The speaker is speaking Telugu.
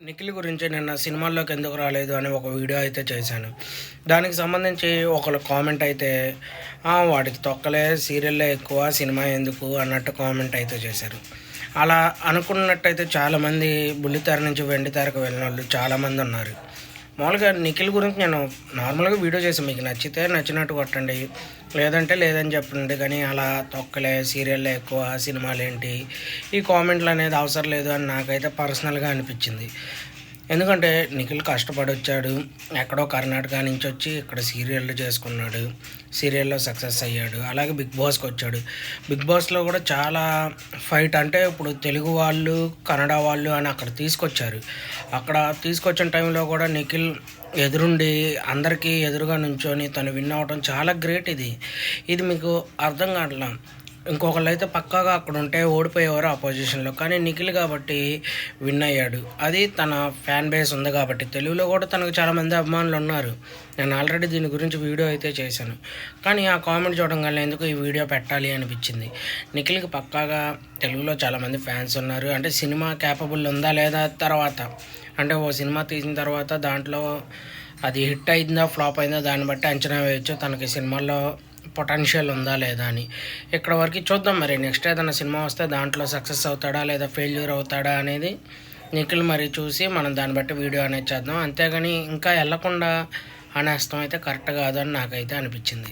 నిఖిల్ గురించి నిన్న సినిమాల్లోకి ఎందుకు రాలేదు అని ఒక వీడియో అయితే చేశాను. దానికి సంబంధించి ఒకళ్ళు కామెంట్ అయితే వాడికి తొక్కలే సీరియల్లే ఎక్కువ సినిమా ఎందుకు? అన్నట్టు కామెంట్ అయితే చేశారు. అలా అనుకున్నట్టయితే చాలామంది బుల్లితెర నుంచి వెండితెరకు వెళ్ళిన వాళ్ళు చాలామంది ఉన్నారు. మామూలుగా నిఖిల్ గురించి నేను నార్మల్గా వీడియో చేసి మీకు నచ్చితే నచ్చినట్టు కొట్టండి. లేదంటే లేదని చెప్పండి. కానీ అలా తొక్కలే సీరియల్లే ఎక్కువ సినిమాలు ఏంటి ఈ కామెంట్లు అనేది అవసరం లేదు అని నాకైతే పర్సనల్గా అనిపించింది. ఎందుకంటే నిఖిల్ కష్టపడి వచ్చాడు ఎక్కడో కర్ణాటక నుంచి వచ్చి ఇక్కడ సీరియళ్ళు చేసుకున్నాడు. సీరియల్లో సక్సెస్ అయ్యాడు. అలాగే బిగ్ బాస్కి వచ్చాడు. బిగ్ బాస్లో కూడా చాలా ఫైట్ అంటే ఇప్పుడు తెలుగు వాళ్ళు కన్నడ వాళ్ళు అని అక్కడ తీసుకొచ్చారు. అక్కడ తీసుకొచ్చిన టైంలో కూడా నిఖిల్ ఎదురుండి అందరికీ ఎదురుగా నుంచొని తను విన్ అవటం చాలా గ్రేట్ ఇది. ఇది మీకు అర్థం కావట్లా? ఇంకొకళ్ళు అయితే పక్కాగా అక్కడ ఉంటే ఓడిపోయేవారు అపోజిషన్లో కానీ నిఖిల్ కాబట్టి విన్ అయ్యాడు. అది తన ఫ్యాన్ బేస్ ఉంది కాబట్టి. తెలుగులో కూడా తనకు చాలామంది అభిమానులు ఉన్నారు. నేను ఆల్రెడీ దీని గురించి వీడియో అయితే చేశాను. కానీ ఆ కామెంట్ చూడడం వల్ల ఎందుకు ఈ వీడియో పెట్టాలి అనిపించింది. నిఖిల్కి పక్కాగా తెలుగులో చాలామంది ఫ్యాన్స్ ఉన్నారు. అంటే సినిమా క్యాపబుల్ ఉందా లేదా తర్వాత? అంటే ఓ సినిమా తీసిన తర్వాత దాంట్లో అది హిట్ అయిందా ఫ్లాప్ అయిందా దాన్ని బట్టి అంచనా వేయచ్చు. తనకి సినిమాల్లో పొటెన్షియల్ ఉందా లేదా అని. ఇక్కడ వరకు చూద్దాం మరి. నెక్స్ట్ ఏదైనా సినిమా వస్తే దాంట్లో సక్సెస్ అవుతాడా లేదా ఫెయిల్యూర్ అవుతాడా అనేది నిఖిల్ మరి చూసి మనం దాన్ని బట్టి వీడియో అనేది చేద్దాం. అంతేగాని ఇంకా వెళ్ళకుండా అనేస్తాం అయితే కరెక్ట్ కాదు అని నాకైతే అనిపించింది.